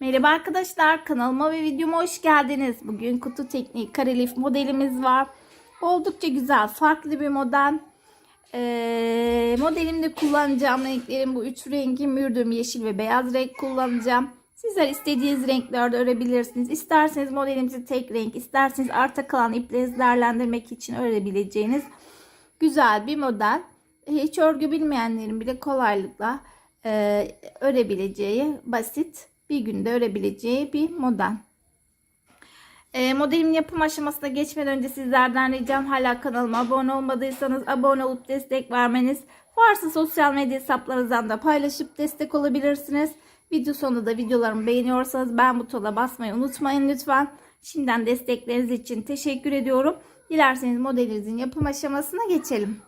Merhaba arkadaşlar kanalıma ve videoma hoş geldiniz. Bugün kutu tekniği karelif modelimiz var. Oldukça güzel farklı bir model. Ee, modelimde kullanacağım renklerim bu üç rengi mürdüm yeşil ve beyaz renk kullanacağım. Sizler istediğiniz renklerde örebilirsiniz. İsterseniz modelimizi tek renk, isterseniz arta kalan ipleri değerlendirmek için örebileceğiniz güzel bir model. Hiç örgü bilmeyenlerin bile kolaylıkla e, örebileceği basit bir günde örebileceği bir model. E, modelimin yapım aşamasına geçmeden önce sizlerden ricam hala kanalıma abone olmadıysanız abone olup destek vermeniz. Varsa sosyal medya hesaplarınızdan da paylaşıp destek olabilirsiniz. Video sonunda da videolarımı beğeniyorsanız ben butona basmayı unutmayın lütfen. Şimdiden destekleriniz için teşekkür ediyorum. Dilerseniz modelinizin yapım aşamasına geçelim.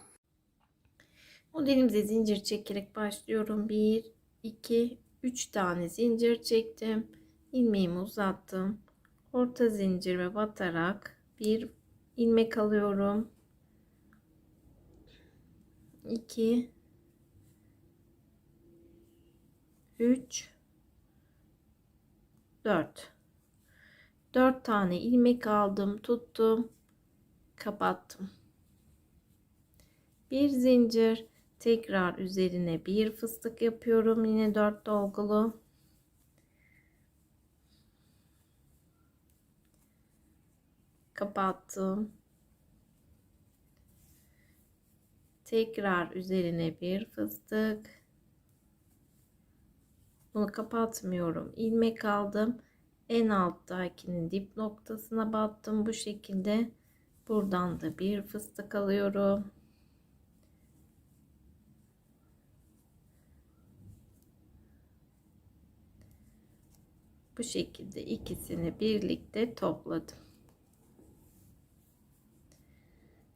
Modelimize zincir çekerek başlıyorum. 1, 2, 3 tane zincir çektim. ilmeğimi uzattım. Orta zincirime batarak bir ilmek alıyorum. 2 3 4 4 tane ilmek aldım, tuttum, kapattım. Bir zincir, tekrar üzerine bir fıstık yapıyorum. Yine 4 dolgulu. Kapattım. Tekrar üzerine bir fıstık. Bunu kapatmıyorum. ilmek aldım. En alttakinin dip noktasına battım bu şekilde. Buradan da bir fıstık alıyorum. Bu şekilde ikisini birlikte topladım.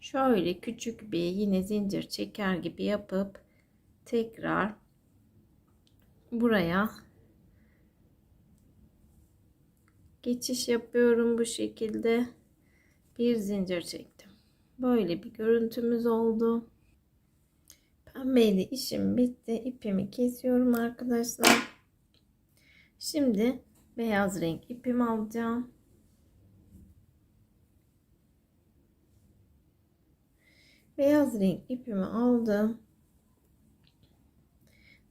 Şöyle küçük bir yine zincir çeker gibi yapıp tekrar buraya geçiş yapıyorum bu şekilde bir zincir çektim. Böyle bir görüntümüz oldu. Pembeyle işim bitti. İpimi kesiyorum arkadaşlar. Şimdi beyaz renk ipimi alacağım. Beyaz renk ipimi aldım.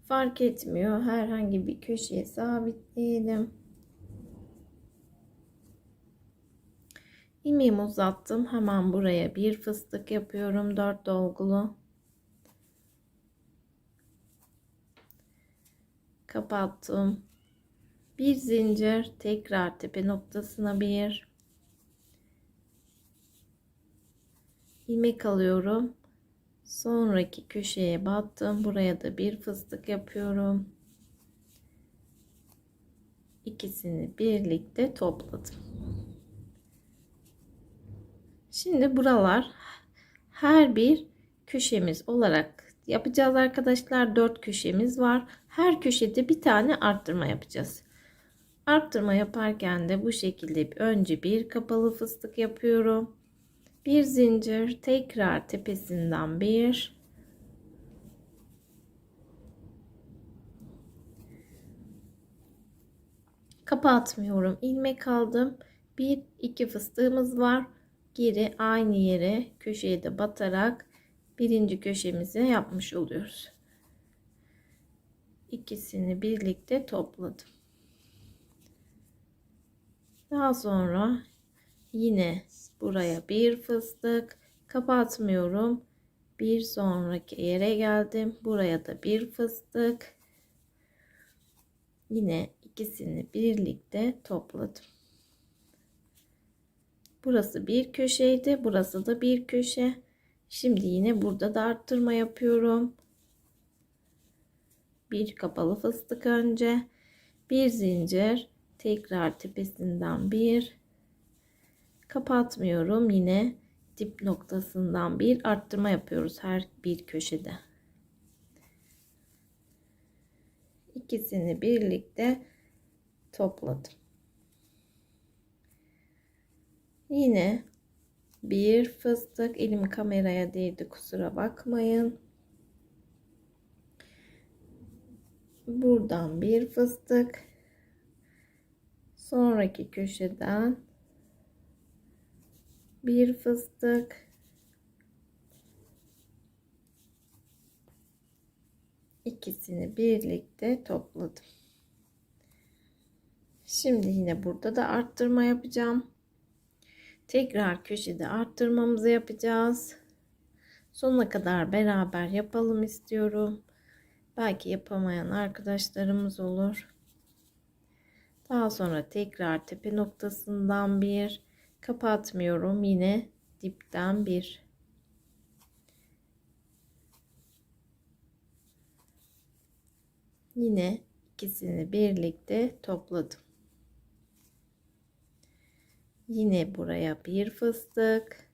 Fark etmiyor. Herhangi bir köşeye sabitleyelim. İlmeğimi uzattım. Hemen buraya bir fıstık yapıyorum. 4 dolgulu. Kapattım. Bir zincir tekrar tepe noktasına bir ilmek alıyorum. Sonraki köşeye battım. Buraya da bir fıstık yapıyorum. İkisini birlikte topladım. Şimdi buralar her bir köşemiz olarak yapacağız arkadaşlar. Dört köşemiz var. Her köşede bir tane arttırma yapacağız. Arttırma yaparken de bu şekilde önce bir kapalı fıstık yapıyorum. Bir zincir tekrar tepesinden bir kapatmıyorum. ilmek aldım. Bir iki fıstığımız var. Geri aynı yere köşeye de batarak birinci köşemizi yapmış oluyoruz. İkisini birlikte topladım. Daha sonra yine buraya bir fıstık kapatmıyorum. Bir sonraki yere geldim. Buraya da bir fıstık. Yine ikisini birlikte topladım. Burası bir köşeydi. Burası da bir köşe. Şimdi yine burada da arttırma yapıyorum. Bir kapalı fıstık önce. Bir zincir. Tekrar tepesinden bir. Kapatmıyorum. Yine dip noktasından bir arttırma yapıyoruz her bir köşede. İkisini birlikte topladım. Yine bir fıstık elim kameraya değdi kusura bakmayın. Buradan bir fıstık Sonraki köşeden bir fıstık. ikisini birlikte topladım. Şimdi yine burada da arttırma yapacağım. Tekrar köşede arttırmamızı yapacağız. Sonuna kadar beraber yapalım istiyorum. Belki yapamayan arkadaşlarımız olur. Daha sonra tekrar tepe noktasından bir kapatmıyorum. Yine dipten bir Yine ikisini birlikte topladım. Yine buraya bir fıstık.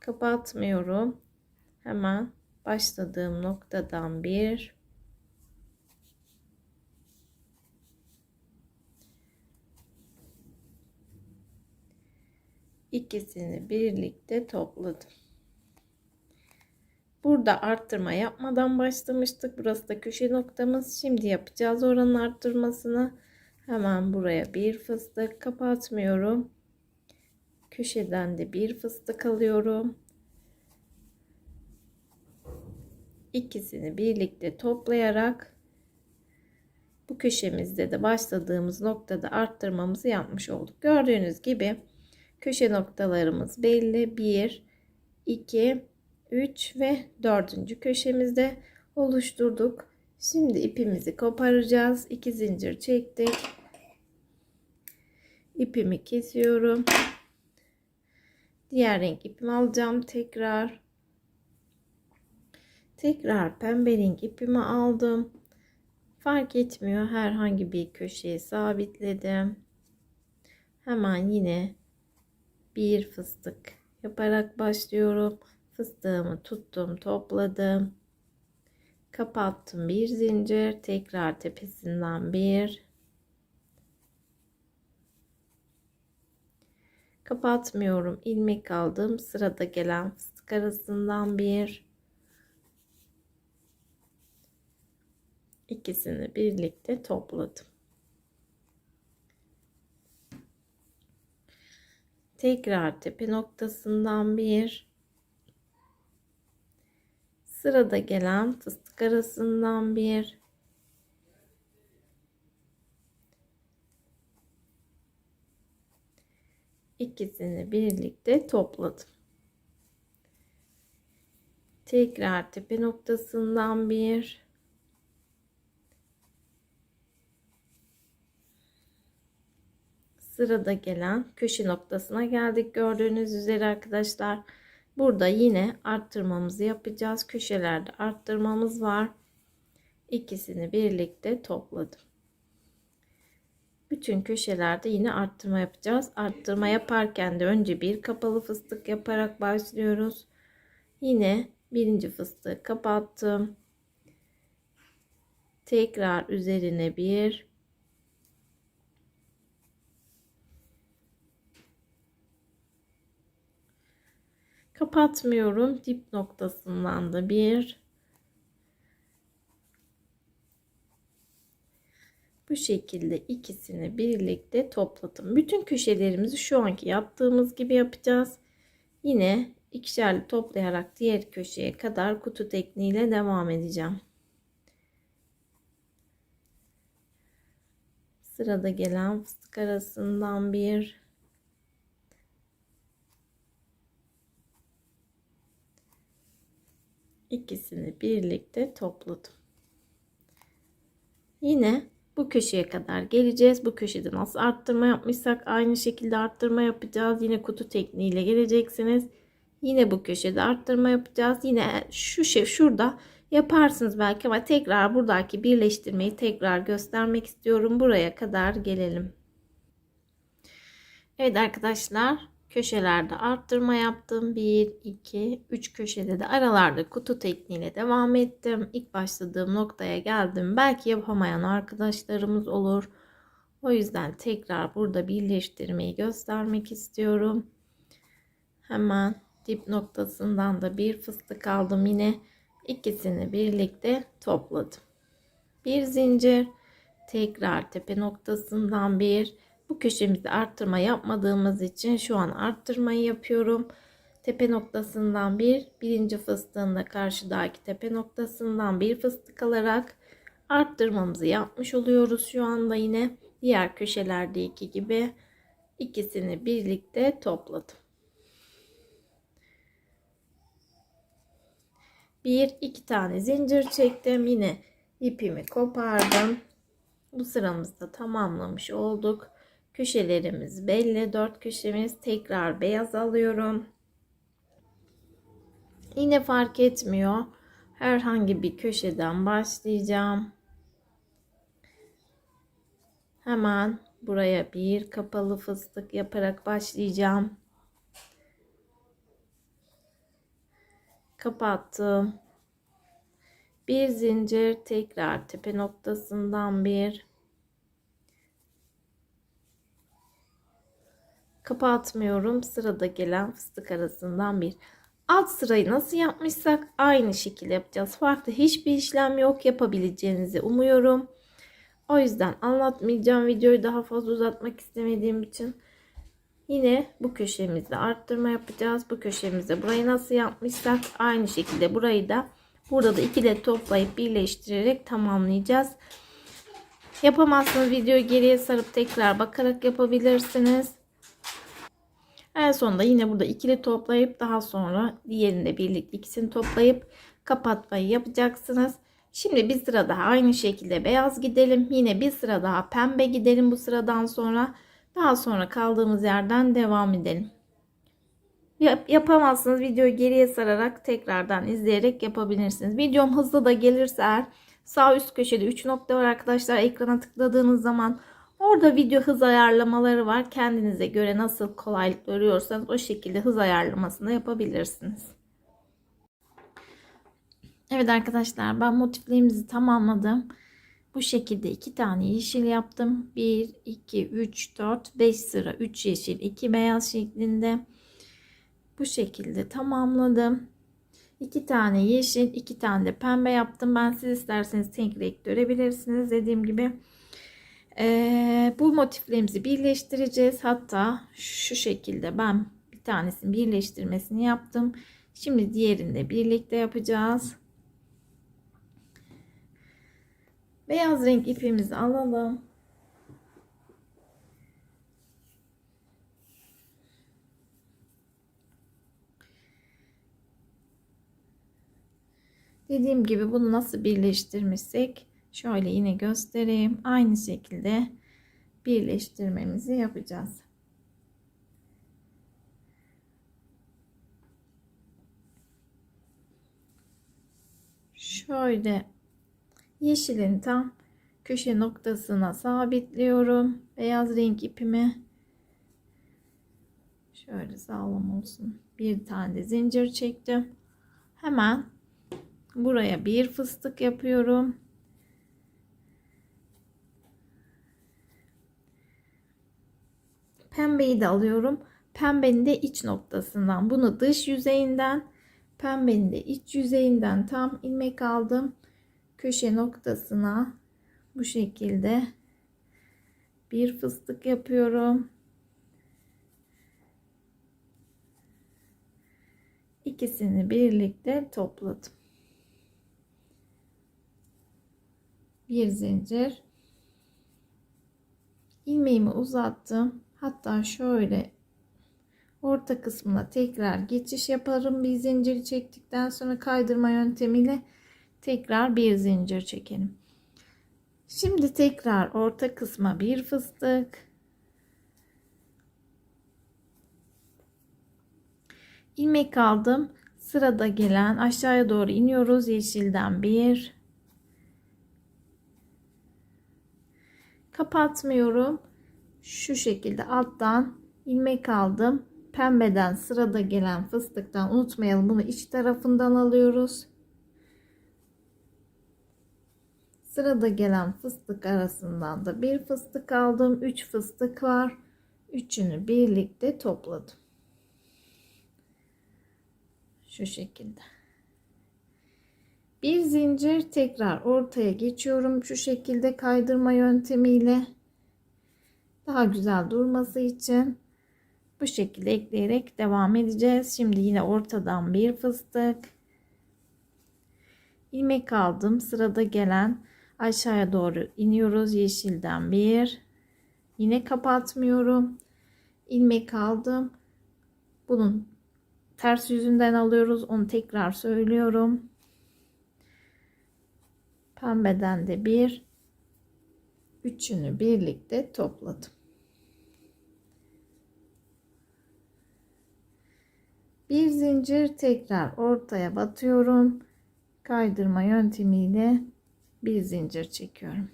Kapatmıyorum. Hemen başladığım noktadan bir ikisini birlikte topladım. Burada arttırma yapmadan başlamıştık. Burası da köşe noktamız. Şimdi yapacağız oranın arttırmasını. Hemen buraya bir fıstık kapatmıyorum. Köşeden de bir fıstık alıyorum. İkisini birlikte toplayarak bu köşemizde de başladığımız noktada arttırmamızı yapmış olduk. Gördüğünüz gibi köşe noktalarımız belli. 1, 2, 3 ve 4. köşemizde oluşturduk. Şimdi ipimizi koparacağız. 2 zincir çektik. İpimi kesiyorum. Diğer renk ipimi alacağım tekrar. Tekrar pembe renk ipimi aldım. Fark etmiyor. Herhangi bir köşeye sabitledim. Hemen yine bir fıstık yaparak başlıyorum. Fıstığımı tuttum, topladım. Kapattım bir zincir. Tekrar tepesinden bir. Kapatmıyorum. ilmek aldım. Sırada gelen fıstık arasından bir. İkisini birlikte topladım. Tekrar tepe noktasından bir sırada gelen fıstık arasından bir ikisini birlikte topladım. Tekrar tepe noktasından bir sırada gelen köşe noktasına geldik. Gördüğünüz üzere arkadaşlar. Burada yine arttırmamızı yapacağız. Köşelerde arttırmamız var. İkisini birlikte topladım. Bütün köşelerde yine arttırma yapacağız. Arttırma yaparken de önce bir kapalı fıstık yaparak başlıyoruz. Yine birinci fıstığı kapattım. Tekrar üzerine bir Kapatmıyorum. Dip noktasından da bir. Bu şekilde ikisini birlikte topladım. Bütün köşelerimizi şu anki yaptığımız gibi yapacağız. Yine ikişerli toplayarak diğer köşeye kadar kutu tekniğiyle devam edeceğim. Sırada gelen fıstık arasından bir ikisini birlikte topladım. Yine bu köşeye kadar geleceğiz. Bu köşede nasıl arttırma yapmışsak aynı şekilde arttırma yapacağız. Yine kutu tekniğiyle geleceksiniz. Yine bu köşede arttırma yapacağız. Yine şu şey şurada yaparsınız belki ama tekrar buradaki birleştirmeyi tekrar göstermek istiyorum. Buraya kadar gelelim. Evet arkadaşlar köşelerde arttırma yaptım. 1, 2, 3 köşede de aralarda kutu tekniğiyle devam ettim. İlk başladığım noktaya geldim. Belki yapamayan arkadaşlarımız olur. O yüzden tekrar burada birleştirmeyi göstermek istiyorum. Hemen dip noktasından da bir fıstık aldım. Yine ikisini birlikte topladım. Bir zincir tekrar tepe noktasından bir bu köşemizde arttırma yapmadığımız için şu an arttırmayı yapıyorum. Tepe noktasından bir birinci fıstığında karşıdaki tepe noktasından bir fıstık alarak arttırmamızı yapmış oluyoruz şu anda yine diğer köşelerdeki gibi ikisini birlikte topladım. Bir iki tane zincir çektim yine ipimi kopardım. Bu sıramızda tamamlamış olduk. Köşelerimiz belli. Dört köşemiz tekrar beyaz alıyorum. Yine fark etmiyor. Herhangi bir köşeden başlayacağım. Hemen buraya bir kapalı fıstık yaparak başlayacağım. Kapattım. Bir zincir tekrar tepe noktasından bir kapatmıyorum. Sırada gelen fıstık arasından bir. Alt sırayı nasıl yapmışsak aynı şekilde yapacağız. Farklı hiçbir işlem yok. Yapabileceğinizi umuyorum. O yüzden anlatmayacağım. Videoyu daha fazla uzatmak istemediğim için. Yine bu köşemizde arttırma yapacağız. Bu köşemizde burayı nasıl yapmışsak aynı şekilde burayı da burada da ikile toplayıp birleştirerek tamamlayacağız. Yapamazsınız videoyu geriye sarıp tekrar bakarak yapabilirsiniz. En sonunda yine burada ikili toplayıp daha sonra diğerinde birlikte ikisini toplayıp kapatmayı yapacaksınız. Şimdi bir sıra daha aynı şekilde beyaz gidelim. Yine bir sıra daha pembe gidelim bu sıradan sonra. Daha sonra kaldığımız yerden devam edelim. Yap, yapamazsınız videoyu geriye sararak tekrardan izleyerek yapabilirsiniz. Videom hızlı da gelirse eğer sağ üst köşede 3 nokta var arkadaşlar. Ekrana tıkladığınız zaman orada video hız ayarlamaları var. Kendinize göre nasıl kolaylık görüyorsanız o şekilde hız ayarlamasını yapabilirsiniz. Evet arkadaşlar ben motiflerimizi tamamladım. Bu şekilde iki tane yeşil yaptım. 1, 2, 3, 4, 5 sıra 3 yeşil 2 beyaz şeklinde. Bu şekilde tamamladım. 2 tane yeşil 2 tane de pembe yaptım. Ben siz isterseniz tek renk görebilirsiniz. Dediğim gibi ee, bu motiflerimizi birleştireceğiz. Hatta şu şekilde ben bir tanesini birleştirmesini yaptım. Şimdi diğerini de birlikte yapacağız. Beyaz renk ipimizi alalım. Dediğim gibi bunu nasıl birleştirmişsek şöyle yine göstereyim. Aynı şekilde birleştirmemizi yapacağız. Şöyle yeşilin tam köşe noktasına sabitliyorum. Beyaz renk ipimi şöyle sağlam olsun. Bir tane de zincir çektim. Hemen buraya bir fıstık yapıyorum. Pembeyi de alıyorum. Pembenin de iç noktasından bunu dış yüzeyinden pembenin de iç yüzeyinden tam ilmek aldım köşe noktasına bu şekilde bir fıstık yapıyorum. İkisini birlikte topladım. Bir zincir. ilmeğimi uzattım. Hatta şöyle orta kısmına tekrar geçiş yaparım. Bir zincir çektikten sonra kaydırma yöntemiyle tekrar bir zincir çekelim. Şimdi tekrar orta kısma bir fıstık. ilmek aldım. Sırada gelen aşağıya doğru iniyoruz. Yeşilden bir. Kapatmıyorum. Şu şekilde alttan ilmek aldım. Pembeden sırada gelen fıstıktan unutmayalım. Bunu iç tarafından alıyoruz. Sırada gelen fıstık arasından da bir fıstık aldım. 3 fıstık var. Üçünü birlikte topladım. Şu şekilde. Bir zincir tekrar ortaya geçiyorum. Şu şekilde kaydırma yöntemiyle daha güzel durması için bu şekilde ekleyerek devam edeceğiz. Şimdi yine ortadan bir fıstık ilmek aldım. Sırada gelen aşağıya doğru iniyoruz. Yeşilden bir yine kapatmıyorum. ilmek aldım. Bunun ters yüzünden alıyoruz. Onu tekrar söylüyorum. Pembeden de bir üçünü birlikte topladım. Bir zincir tekrar ortaya batıyorum. Kaydırma yöntemiyle bir zincir çekiyorum.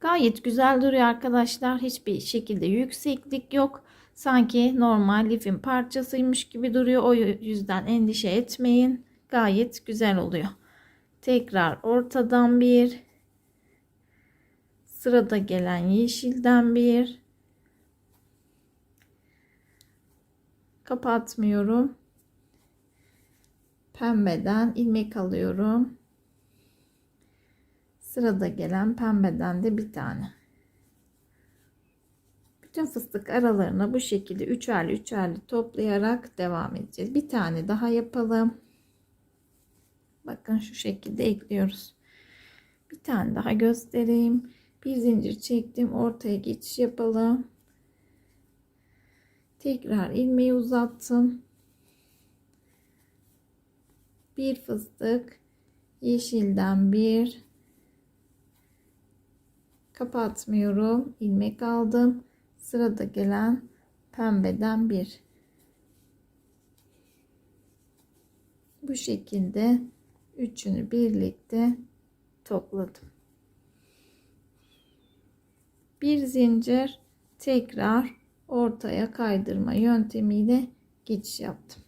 Gayet güzel duruyor arkadaşlar. Hiçbir şekilde yükseklik yok. Sanki normal lifin parçasıymış gibi duruyor. O yüzden endişe etmeyin. Gayet güzel oluyor. Tekrar ortadan bir sırada gelen yeşilden bir kapatmıyorum. Pembeden ilmek alıyorum. Sırada gelen pembeden de bir tane. Bütün fıstık aralarına bu şekilde üçerli üçerli toplayarak devam edeceğiz. Bir tane daha yapalım. Bakın şu şekilde ekliyoruz. Bir tane daha göstereyim. Bir zincir çektim. Ortaya geçiş yapalım. Tekrar ilmeği uzattım. Bir fıstık yeşilden bir kapatmıyorum. ilmek aldım. Sırada gelen pembeden bir. Bu şekilde üçünü birlikte topladım. Bir zincir tekrar ortaya kaydırma yöntemiyle geçiş yaptım.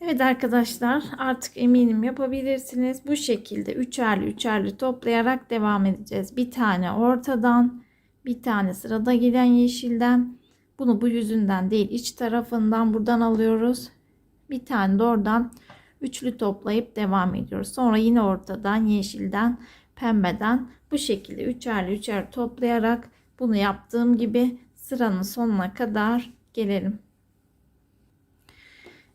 Evet arkadaşlar artık eminim yapabilirsiniz. Bu şekilde üçerli üçerli toplayarak devam edeceğiz. Bir tane ortadan bir tane sırada gelen yeşilden bunu bu yüzünden değil iç tarafından buradan alıyoruz. Bir tane de oradan üçlü toplayıp devam ediyoruz. Sonra yine ortadan yeşilden pembeden bu şekilde üçerli üçer toplayarak bunu yaptığım gibi sıranın sonuna kadar gelelim.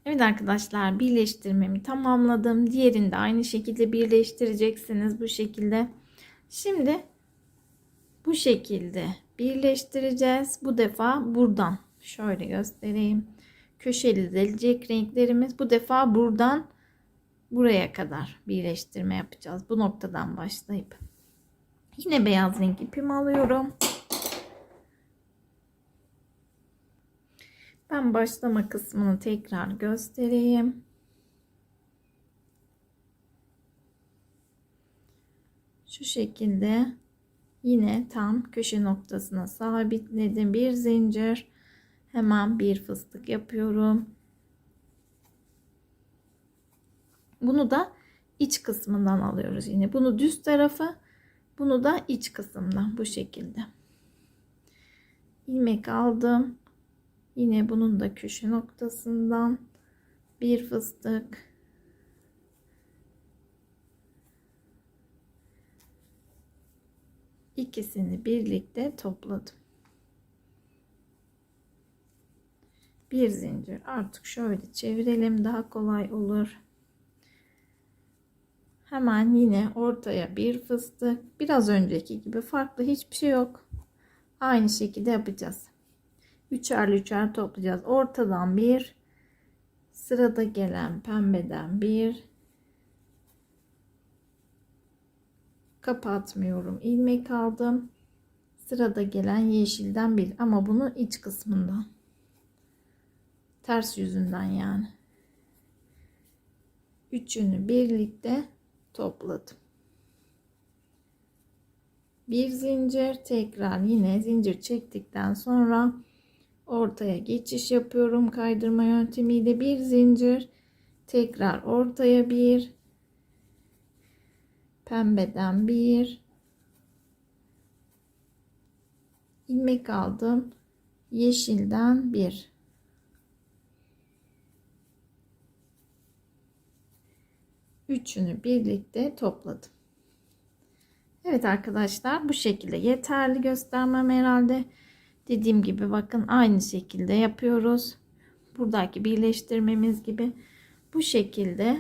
Evet arkadaşlar birleştirmemi tamamladım. Diğerini de aynı şekilde birleştireceksiniz bu şekilde. Şimdi bu şekilde birleştireceğiz. Bu defa buradan şöyle göstereyim. Köşeli delecek renklerimiz bu defa buradan buraya kadar birleştirme yapacağız. Bu noktadan başlayıp. Yine beyaz renk ipimi alıyorum. Ben başlama kısmını tekrar göstereyim. Şu şekilde yine tam köşe noktasına sabitledim. Bir zincir hemen bir fıstık yapıyorum. Bunu da iç kısmından alıyoruz yine. Bunu düz tarafı, bunu da iç kısımdan bu şekilde. ilmek aldım. Yine bunun da köşe noktasından bir fıstık ikisini birlikte topladım. Bir zincir artık şöyle çevirelim daha kolay olur. Hemen yine ortaya bir fıstık. Biraz önceki gibi farklı hiçbir şey yok. Aynı şekilde yapacağız. Üçerli üçer toplayacağız. Ortadan bir sırada gelen pembeden bir kapatmıyorum. ilmek aldım. Sırada gelen yeşilden bir ama bunu iç kısmından. Ters yüzünden yani. Üçünü birlikte topladım. Bir zincir tekrar yine zincir çektikten sonra ortaya geçiş yapıyorum. Kaydırma yöntemiyle bir zincir. Tekrar ortaya bir. Pembeden bir. İlmek aldım. Yeşilden bir. Üçünü birlikte topladım. Evet arkadaşlar bu şekilde yeterli göstermem herhalde. Dediğim gibi bakın aynı şekilde yapıyoruz. Buradaki birleştirmemiz gibi bu şekilde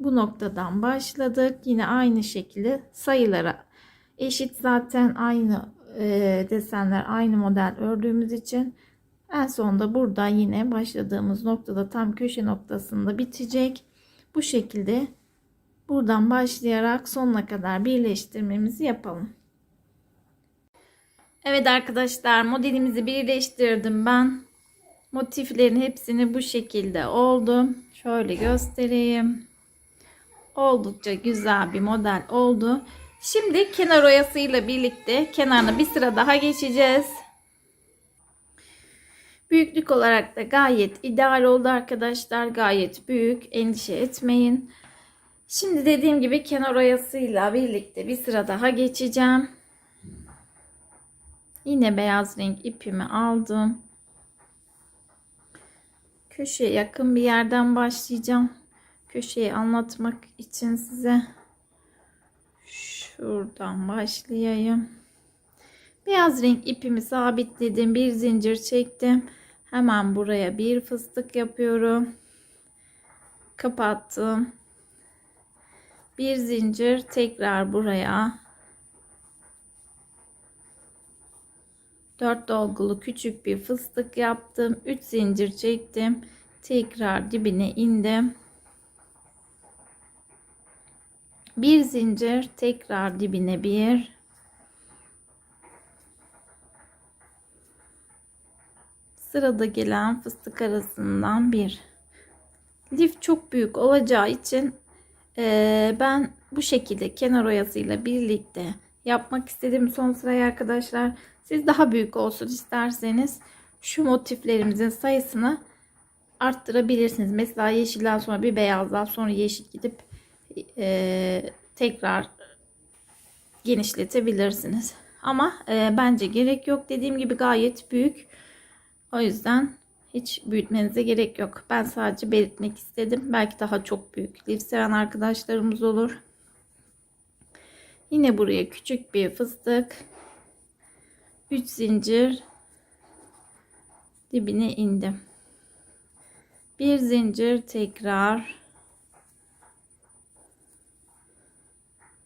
bu noktadan başladık. Yine aynı şekilde sayılara eşit zaten aynı e, desenler aynı model ördüğümüz için en sonunda burada yine başladığımız noktada tam köşe noktasında bitecek. Bu şekilde buradan başlayarak sonuna kadar birleştirmemizi yapalım. Evet arkadaşlar modelimizi birleştirdim ben. Motiflerin hepsini bu şekilde oldu. Şöyle göstereyim. Oldukça güzel bir model oldu. Şimdi kenar oyasıyla birlikte kenarına bir sıra daha geçeceğiz. Büyüklük olarak da gayet ideal oldu arkadaşlar. Gayet büyük. Endişe etmeyin. Şimdi dediğim gibi kenar oyasıyla birlikte bir sıra daha geçeceğim. Yine beyaz renk ipimi aldım. Köşeye yakın bir yerden başlayacağım. Köşeyi anlatmak için size şuradan başlayayım. Beyaz renk ipimi sabitledim. Bir zincir çektim. Hemen buraya bir fıstık yapıyorum. Kapattım. Bir zincir tekrar buraya. Dört dolgulu küçük bir fıstık yaptım. Üç zincir çektim. Tekrar dibine indim. Bir zincir tekrar dibine bir. Sırada gelen fıstık arasından bir. Lif çok büyük olacağı için e, ben bu şekilde kenar oyasıyla birlikte yapmak istedim son sırayı arkadaşlar. Siz daha büyük olsun isterseniz şu motiflerimizin sayısını arttırabilirsiniz. Mesela yeşilden sonra bir beyazdan sonra yeşil gidip e, tekrar genişletebilirsiniz. Ama e, bence gerek yok. Dediğim gibi gayet büyük. O yüzden hiç büyütmenize gerek yok. Ben sadece belirtmek istedim. Belki daha çok büyük. Lif seven arkadaşlarımız olur. Yine buraya küçük bir fıstık. 3 zincir dibine indim. Bir zincir tekrar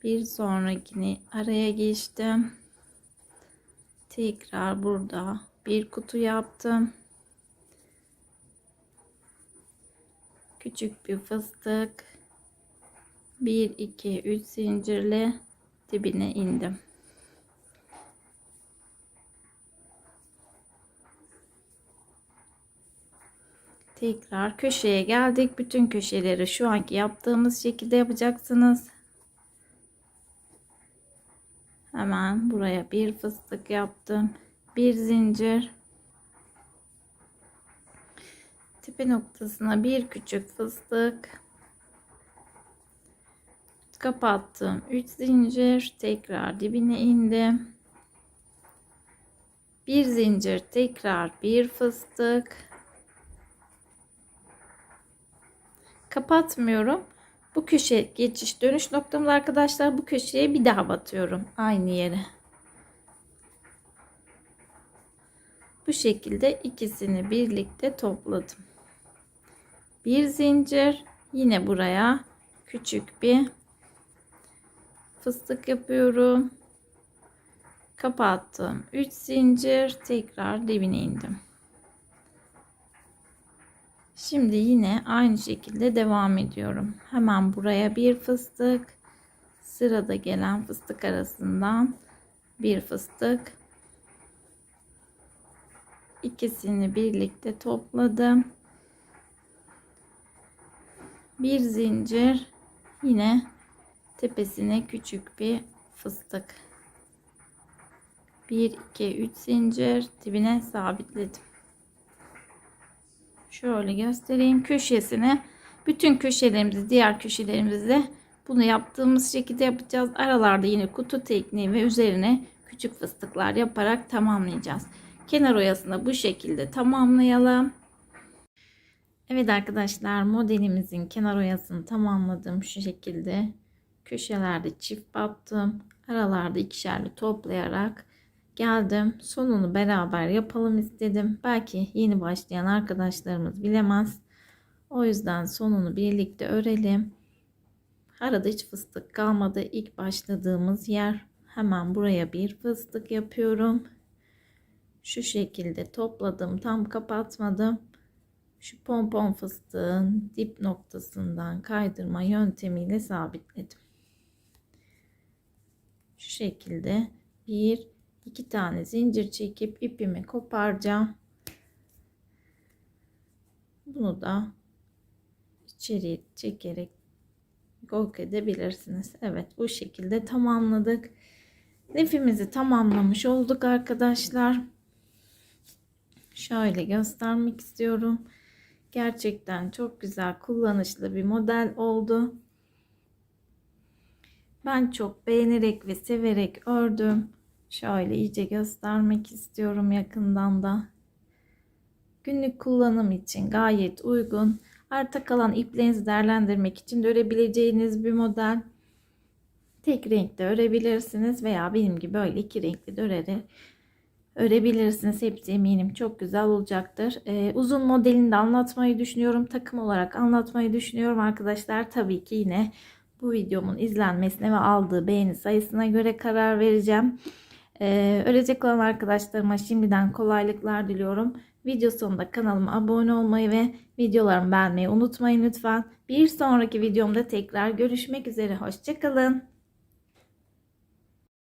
bir sonrakini araya geçtim. Tekrar burada bir kutu yaptım. Küçük bir fıstık. 1 2 3 zincirle dibine indim. Tekrar köşeye geldik. Bütün köşeleri şu anki yaptığımız şekilde yapacaksınız. Hemen buraya bir fıstık yaptım. Bir zincir. Tepe noktasına bir küçük fıstık. Kapattım. 3 zincir. Tekrar dibine indim. Bir zincir tekrar bir fıstık. Kapatmıyorum. Bu köşe geçiş dönüş noktamız arkadaşlar bu köşeye bir daha batıyorum aynı yere. Bu şekilde ikisini birlikte topladım. Bir zincir yine buraya küçük bir fıstık yapıyorum. Kapattım. 3 zincir tekrar dibine indim. Şimdi yine aynı şekilde devam ediyorum. Hemen buraya bir fıstık. Sırada gelen fıstık arasından bir fıstık. İkisini birlikte topladım. Bir zincir yine tepesine küçük bir fıstık. 1 2 3 zincir dibine sabitledim. Şöyle göstereyim köşesine. Bütün köşelerimizi diğer köşelerimizde bunu yaptığımız şekilde yapacağız. Aralarda yine kutu tekniği ve üzerine küçük fıstıklar yaparak tamamlayacağız. Kenar oyasını bu şekilde tamamlayalım. Evet arkadaşlar modelimizin kenar oyasını tamamladım şu şekilde. Köşelerde çift battım. Aralarda ikişerli toplayarak geldim. Sonunu beraber yapalım istedim. Belki yeni başlayan arkadaşlarımız bilemez. O yüzden sonunu birlikte örelim. Arada hiç fıstık kalmadı. İlk başladığımız yer. Hemen buraya bir fıstık yapıyorum. Şu şekilde topladım. Tam kapatmadım. Şu pompon fıstığın dip noktasından kaydırma yöntemiyle sabitledim. Şu şekilde bir iki tane zincir çekip ipimi koparacağım. Bunu da içeriye çekerek gok edebilirsiniz. Evet bu şekilde tamamladık. Lifimizi tamamlamış olduk arkadaşlar. Şöyle göstermek istiyorum. Gerçekten çok güzel kullanışlı bir model oldu. Ben çok beğenerek ve severek ördüm. Şöyle iyice göstermek istiyorum yakından da. Günlük kullanım için gayet uygun. Arta kalan iplerinizi değerlendirmek için de örebileceğiniz bir model. Tek renkte örebilirsiniz veya benim gibi böyle iki renkli de örerek örebilirsiniz. Hepsi eminim çok güzel olacaktır. Ee, uzun modelini de anlatmayı düşünüyorum. Takım olarak anlatmayı düşünüyorum arkadaşlar. Tabii ki yine bu videomun izlenmesine ve aldığı beğeni sayısına göre karar vereceğim. Ee, örecek olan arkadaşlarıma şimdiden kolaylıklar diliyorum. Video sonunda kanalıma abone olmayı ve videolarımı beğenmeyi unutmayın lütfen. Bir sonraki videomda tekrar görüşmek üzere. Hoşçakalın.